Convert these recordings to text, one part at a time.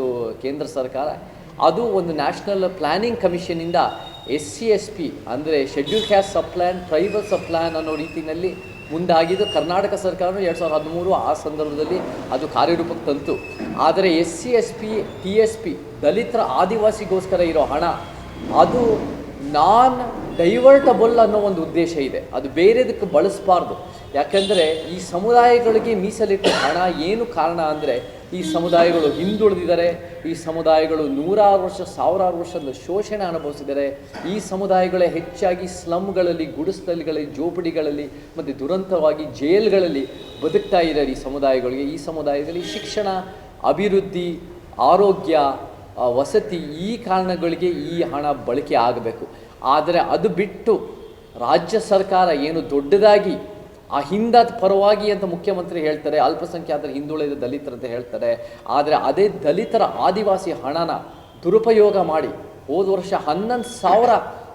ಕೇಂದ್ರ ಸರ್ಕಾರ, ಅದು ಒಂದು ನ್ಯಾಷನಲ್ ಪ್ಲಾನಿಂಗ್ ಕಮಿಷನಿಂದ ಎಸ್ ಸಿ ಎಸ್ ಪಿ ಅಂದರೆ schedule caste sub plan tribal sub plan ಅನ್ನೋ ರೀತಿಯಲ್ಲಿ ಮುಂದಾಗಿದ್ದು ಕರ್ನಾಟಕ ಸರ್ಕಾರ ಎರಡು ಸಾವಿರದ ಹದಿಮೂರು ಆ ಸಂದರ್ಭದಲ್ಲಿ ಅದು ಕಾರ್ಯರೂಪಕ್ಕೆ ತಂತು. ಆದರೆ S C S P T S P ದಲಿತರ ಆದಿವಾಸಿಗೋಸ್ಕರ ಇರೋ ಹಣ, ಅದು ನಾನ್ ಡೈವರ್ಟಬಲ್ ಅನ್ನೋ ಒಂದು ಉದ್ದೇಶ ಇದೆ. ಅದು ಬೇರೆದಕ್ಕೆ ಬಳಸಬಾರ್ದು. ಯಾಕೆಂದರೆ ಈ ಸಮುದಾಯಗಳಿಗೆ ಮೀಸಲಿಟ್ಟ ಹಣ ಏನು ಕಾರಣ ಅಂದರೆ, ಈ ಸಮುದಾಯಗಳು ಹಿಂದುಳಿದಿದ್ದಾರೆ, ಈ ಸಮುದಾಯಗಳು ನೂರಾರು ವರ್ಷ, ಸಾವಿರಾರು ವರ್ಷದ ಶೋಷಣೆ ಅನುಭವಿಸಿದರೆ ಈ ಸಮುದಾಯಗಳೇ ಹೆಚ್ಚಾಗಿ ಸ್ಲಮ್ಗಳಲ್ಲಿ ಗುಡಿಸಲುಗಳಲ್ಲಿ ಜೋಪಡಿಗಳಲ್ಲಿ, ಮತ್ತು ದುರಂತವಾಗಿ ಜೈಲ್ಗಳಲ್ಲಿ ಬದುಕ್ತಾ ಇದ್ದಾರೆ ಈ ಸಮುದಾಯಗಳಿಗೆ. ಈ ಸಮುದಾಯದಲ್ಲಿ ಶಿಕ್ಷಣ, ಅಭಿವೃದ್ಧಿ, ಆರೋಗ್ಯ ವಸತಿ ಈ ಕಾರಣಗಳಿಗೆ ಈ ಹಣ ಬಳಕೆ ಆಗಬೇಕು. ಆದರೆ ಅದು ಬಿಟ್ಟು ರಾಜ್ಯ ಸರ್ಕಾರ ಏನು ದೊಡ್ಡದಾಗಿ ಆ ಹಿಂದದ ಪರವಾಗಿ ಅಂತ ಮುಖ್ಯಮಂತ್ರಿ ಹೇಳ್ತಾರೆ, ಅಲ್ಪಸಂಖ್ಯಾತರ ಹಿಂದುಳಿದ ದಲಿತರಂತ ಹೇಳ್ತಾರೆ, ಆದರೆ ಅದೇ ದಲಿತರ ಆದಿವಾಸಿ ಹಣನ ದುರುಪಯೋಗ ಮಾಡಿ, ಹೋದ ವರ್ಷ ಹನ್ನೊಂದು ಸಾವಿರ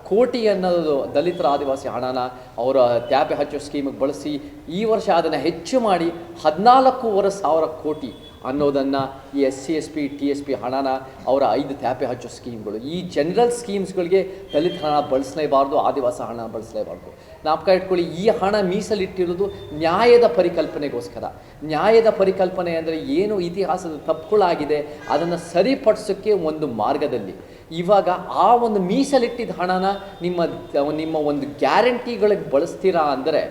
ಕೋಟಿ ಅನ್ನೋದು ದಲಿತರ ಆದಿವಾಸಿ ಹಣನ ಅವರ ತ್ಯಾಪೆ ಹಚ್ಚೋ ಸ್ಕೀಮಿಗೆ ಬಳಸಿ, ಈ ವರ್ಷ ಅದನ್ನು ಹೆಚ್ಚು ಮಾಡಿ ಹದಿನಾಲ್ಕೂವರೆ ಸಾವಿರ ಕೋಟಿ ಅನ್ನೋದನ್ನು ಈ S C S P T S P ಹಣನ ಅವರ ಐದು ತ್ಯಾಪೆ ಹಚ್ಚೋ ಸ್ಕೀಮ್ಗಳು. ಈ ಜನರಲ್ ಸ್ಕೀಮ್ಸ್ಗಳಿಗೆ ದಲಿತ ಹಣ ಬಳಸಲೇಬಾರ್ದು, ಆದಿವಾಸ ಹಣ ಬಳಸಲೇಬಾರ್ದು. ನಾಪಕ ಇಟ್ಕೊಳ್ಳಿ, ಈ ಹಣ ಮೀಸಲಿಟ್ಟಿರೋದು ನ್ಯಾಯದ ಪರಿಕಲ್ಪನೆಗೋಸ್ಕರ. ನ್ಯಾಯದ ಪರಿಕಲ್ಪನೆ ಅಂದರೆ ಏನು ಇತಿಹಾಸದ ತಪ್ಪುಗಳಾಗಿದೆ, ಅದನ್ನು ಸರಿಪಡಿಸೋಕ್ಕೆ ಒಂದು ಮಾರ್ಗದಲ್ಲಿ. ಇವಾಗ ಆ ಒಂದು ಮೀಸಲಿಟ್ಟಿದ್ದ ಹಣನ ನಿಮ್ಮ ನಿಮ್ಮ ಒಂದು ಗ್ಯಾರಂಟಿಗಳಿಗೆ ಬಳಸ್ತೀರಾ ಅಂದರೆ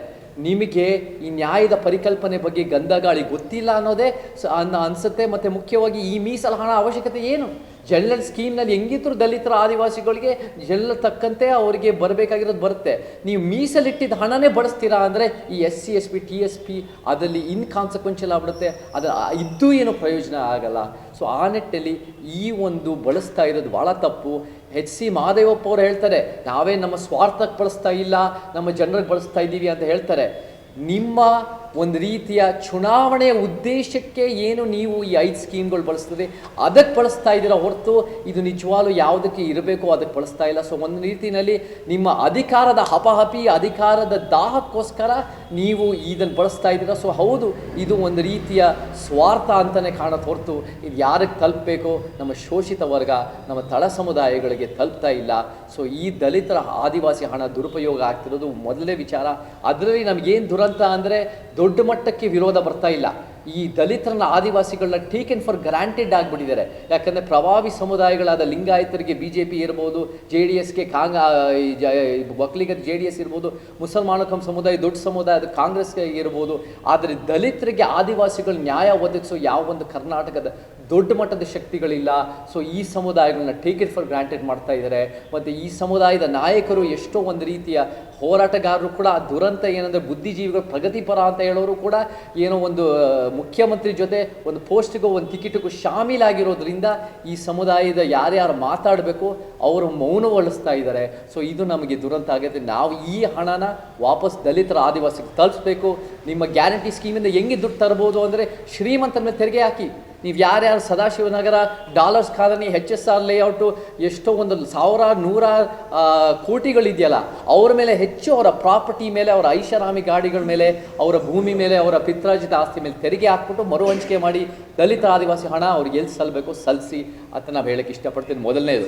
ನಿಮಗೆ ಈ ನ್ಯಾಯದ ಪರಿಕಲ್ಪನೆ ಬಗ್ಗೆ ಗಂಧಗಾಳಿ ಗೊತ್ತಿಲ್ಲ ಅನ್ನೋದೇ ಅನ್ನ ಅನಿಸುತ್ತೆ, ಮತ್ತು ಮುಖ್ಯವಾಗಿ ಈ ಮೀಸಲು ಹಣ ಅವಶ್ಯಕತೆ ಏನು? ಜನರಲ್ ಸ್ಕೀಮ್ನಲ್ಲಿ ಹೆಂಗಿದ್ರು ದಲಿತರ ಆದಿವಾಸಿಗಳಿಗೆ ಜನರಲ್ ತಕ್ಕಂತೆ ಅವರಿಗೆ ಬರಬೇಕಾಗಿರೋದು ಬರುತ್ತೆ. ನೀವು ಮೀಸಲಿಟ್ಟಿದ್ದ ಹಣನೇ ಬಳಸ್ತೀರಾ ಅಂದರೆ ಈ S C, S P, T S P ಅದರಲ್ಲಿ ಇನ್ಕಾನ್ಸಿಕ್ವೆನ್ಷಿಯಲ್ ಆಗ್ಬಿಡುತ್ತೆ. ಅದು ಇದ್ದು ಏನೂ ಪ್ರಯೋಜನ ಆಗಲ್ಲ. ಸೊ ಆ ನಿಟ್ಟಲ್ಲಿ ಈ ಒಂದು ಬಳಸ್ತಾ ಇರೋದು ಭಾಳ ತಪ್ಪು. ಹೆಚ್ ಸಿ ಮಹಾದೇವಪ್ಪ ಅವರು ಹೇಳ್ತಾರೆ, ನಾವೇ ನಮ್ಮ ಸ್ವಾರ್ಥಕ್ಕೆ ಬಳಸ್ತಾ ಇಲ್ಲ, ನಮ್ಮ ಜನರಿಗೆ ಬಳಸ್ತಾ ಇದ್ದೀವಿ ಅಂತ ಹೇಳ್ತಾರೆ. ನಿಮ್ಮ ಒಂದು ರೀತಿಯ ಚುನಾವಣೆಯ ಉದ್ದೇಶಕ್ಕೆ ಏನು ನೀವು ಈ ಐದು ಸ್ಕೀಮ್ಗಳು ಬಳಸ್ತದೆ, ಅದಕ್ಕೆ ಬಳಸ್ತಾ ಇದ್ದೀರಾ ಹೊರತು ಇದು ನಿಜವಾಗ್ಲೂ ಯಾವುದಕ್ಕೆ ಇರಬೇಕು ಅದಕ್ಕೆ ಬಳಸ್ತಾ ಇಲ್ಲ. ಸೊ ಒಂದು ರೀತಿಯಲ್ಲಿ ನಿಮ್ಮ ಅಧಿಕಾರದ ಹಪಹಪಿ ಅಧಿಕಾರದ ದಾಹಕ್ಕೋಸ್ಕರ ನೀವು ಇದನ್ನು ಬಳಸ್ತಾ ಇದ್ದೀರಾ. ಸೊ ಹೌದು, ಇದು ಒಂದು ರೀತಿಯ ಸ್ವಾರ್ಥ ಅಂತಲೇ ಕಾಣುತ್ತೆ ಹೊರತು. ಇದು ಯಾರಿಗೆ ತಲುಪಬೇಕು ನಮ್ಮ ಶೋಷಿತ ವರ್ಗ, ನಮ್ಮ ತಳ ಸಮುದಾಯಗಳಿಗೆ ತಲುಪ್ತಾ ಇಲ್ಲ. ಸೊ ಈ ದಲಿತರ ಆದಿವಾಸಿ ಹಣ ದುರುಪಯೋಗ ಆಗ್ತಿರೋದು ಮೊದಲೇ ವಿಚಾರ. ಅದರಲ್ಲಿ ನಮಗೇನು ದುರಂತ ಅಂದರೆ ದೊಡ್ಡ ಮಟ್ಟಕ್ಕೆ ವಿರೋಧ ಬರ್ತಾ ಇಲ್ಲ. ಈ ದಲಿತರನ್ನ ಆದಿವಾಸಿಗಳನ್ನ ಟೇಕನ್ ಫಾರ್ ಗ್ರಾಂಟೆಡ್ ಆಗಿಬಿಟ್ಟಿದ್ದಾರೆ. ಯಾಕಂದರೆ ಪ್ರಭಾವಿ ಸಮುದಾಯಗಳಾದ ಲಿಂಗಾಯತರಿಗೆ ಬಿ ಜೆ ಪಿ ಇರ್ಬೋದು, ಜೆ ಡಿ ಎಸ್ಗೆ ಕಾಂಗ್ ಈ ಜ- ಡಿ ಎಸ್ ಇರ್ಬೋದು ಮುಸಲ್ಮಾನ ಕಮ್ ಸಮುದಾಯ ದೊಡ್ಡ ಸಮುದಾಯ ಅದು ಕಾಂಗ್ರೆಸ್ಗೆ ಇರ್ಬೋದು. ಆದರೆ ದಲಿತರಿಗೆ ಆದಿವಾಸಿಗಳು ನ್ಯಾಯ ಒದಗಿಸೋ ಯಾವ ಒಂದು ಕರ್ನಾಟಕದ ದೊಡ್ಡ ಮಟ್ಟದ ಶಕ್ತಿಗಳಿಲ್ಲ. ಸೊ ಈ ಸಮುದಾಯಗಳನ್ನ ಟೇಕ್ ಇಟ್ ಫಾರ್ ಗ್ರಾಂಟೆಡ್ ಮಾಡ್ತಾ ಇದ್ದಾರೆ ಮತ್ತು ಈ ಸಮುದಾಯದ ನಾಯಕರು ಎಷ್ಟೋ ಒಂದು ರೀತಿಯ ಹೋರಾಟಗಾರರು ಕೂಡ, ಆ ದುರಂತ ಏನಂದರೆ ಬುದ್ಧಿಜೀವಿಗಳು ಪ್ರಗತಿಪರ ಅಂತ ಹೇಳೋರು ಕೂಡ ಏನೋ ಒಂದು ಮುಖ್ಯಮಂತ್ರಿ ಜೊತೆ ಒಂದು ಪೋಸ್ಟ್ಗೂ ಒಂದು ಟಿಕೆಟ್ಗೂ ಶಾಮೀಲಾಗಿರೋದ್ರಿಂದ ಈ ಸಮುದಾಯದ ಯಾರ್ಯಾರು ಮಾತಾಡಬೇಕು, ಅವರು ಮೌನಗೊಳಿಸ್ತಾ ಇದ್ದಾರೆ ಸೊ ಇದು ನಮಗೆ ದುರಂತ ಆಗುತ್ತೆ ನಾವು ಈ ಹಣನ ವಾಪಸ್ ದಲಿತರ ಆದಿವಾಸಿಗೆ ತಲುಪಿಸ್ಬೇಕು ನಿಮ್ಮ ಗ್ಯಾರಂಟಿ ಸ್ಕೀಮಿಂದ ಹೆಂಗೆ ದುಡ್ಡು ತರ್ಬೋದು ಅಂದರೆ ಶ್ರೀಮಂತನ ತೆರಿಗೆ ಹಾಕಿ. ನೀವು ಯಾರ್ಯಾರು Sadashivanagar dollars colony H S R layout ಎಷ್ಟೋ ಒಂದು ಸಾವಿರ, ನೂರ ಕೋಟಿಗಳಿದೆಯಲ್ಲ, ಅವ್ರ ಮೇಲೆ ಹೆಚ್ಚು ಅವರ ಪ್ರಾಪರ್ಟಿ ಮೇಲೆ, ಅವರ ಐಷಾರಾಮಿ ಗಾಡಿಗಳ ಮೇಲೆ, ಅವರ ಭೂಮಿ ಮೇಲೆ, ಅವರ ಪಿತ್ರಾರ್ಜಿತ ಆಸ್ತಿ ಮೇಲೆ ತೆರಿಗೆ ಹಾಕ್ಬಿಟ್ಟು ಮರು ಹಂಚಿಕೆ ಮಾಡಿ ದಲಿತ ಆದಿವಾಸಿ ಹಣ ಅವ್ರಿಗೆ ಎಲ್ಲಿ ಸಲ್ಲಬೇಕು ಸಲ್ಲಿಸಿ ಅಂತ ನಾವು ಹೇಳಕ್ಕೆ ಇಷ್ಟಪಡ್ತೀನಿ. ಮೊದಲನೇದು.